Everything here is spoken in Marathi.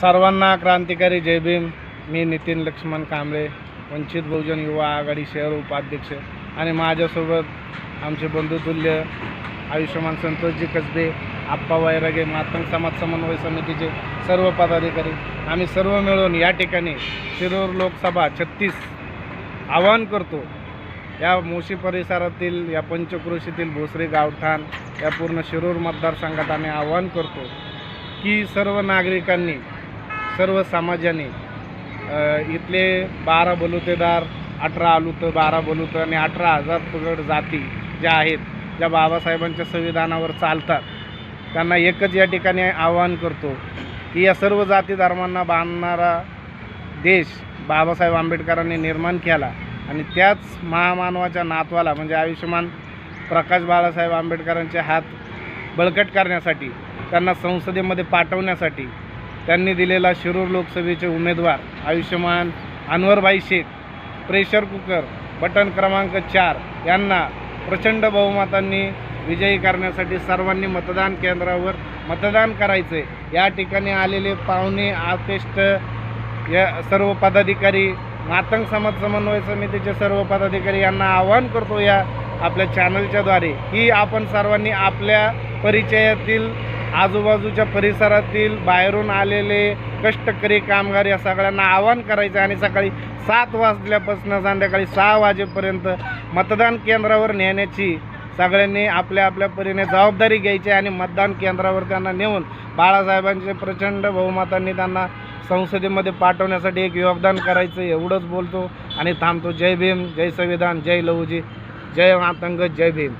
सर्वांना क्रांतिकारी जय भीम. मी नितीन लक्ष्मण कांबळे वंचित बहुजन युवा आघाडी शहर उपाध्यक्ष आणि माझ्यासोबत आमचे बंधुतुल्य आयुष्यमान संतोषजी कसबे आप्पा वैरागे मातंग समाज समन्वय समितीचे सर्व पदाधिकारी. आम्ही सर्व मिळून या ठिकाणी शिरूर लोकसभा छत्तीस आवाहन करतो. या मोशी परिसरातील या पंचक्रोशीतील भोसरी गावठाण या पूर्ण शिरूर मतदारसंघात आम्ही आवाहन करतो की सर्व नागरिकांनी सर्व समाजाने इथले बारा बलुतेदार अठरा आलुत बारा बलुत आणि अठरा हजार तुगड जाती ज्या आहेत ज्या बाबासाहेबांच्या संविधानावर चालतात त्यांना एकच या ठिकाणी आवाहन करतो की या सर्व जाती धर्मांना बांधणारा देश बाबासाहेब आंबेडकरांनी निर्माण केला आणि त्याच महामानवाच्या नातवाला म्हणजे आयुष्यमान प्रकाश बाळासाहेब आंबेडकरांचे हात बळकट करण्यासाठी त्यांना संसदेमध्ये पाठवण्यासाठी त्यांनी दिलेला शिरूर लोकसभेचे उमेदवार Ayushman Anwarbai Shaikh pressure cooker button क्रमांक चार यांना प्रचंड बहुमतांनी विजयी करण्यासाठी सर्वांनी मतदान केंद्रावर मतदान करायचे या ठिकाणी आलेले पाहुणे आपेष्ट या सर्व पदाधिकारी मातंग समाज समन्वय समितीचे सर्व पदाधिकारी यांना आवाहन करतो या आपल्या चॅनलच्याद्वारे की आपण सर्वांनी आपल्या परिचयातील आजूबाजूच्या परिसरातील बाहेरून आलेले कष्टकरी कामगार या सगळ्यांना आवाहन करायचं आणि सकाळी सात वाजल्यापासून संध्याकाळी सहा वाजेपर्यंत मतदान केंद्रावर नेण्याची सगळ्यांनी आपल्या आपल्या परीने जबाबदारी घ्यायची आणि मतदान केंद्रावर त्यांना नेऊन बाळासाहेबांचे प्रचंड बहुमतांनी त्यांना संसदेमध्ये पाठवण्यासाठी एक योगदान करायचं एवढंच बोलतो. आणि थांबतो. जय भीम. जय संविधान. जय लहूजी. जय मातंग. जय भीम.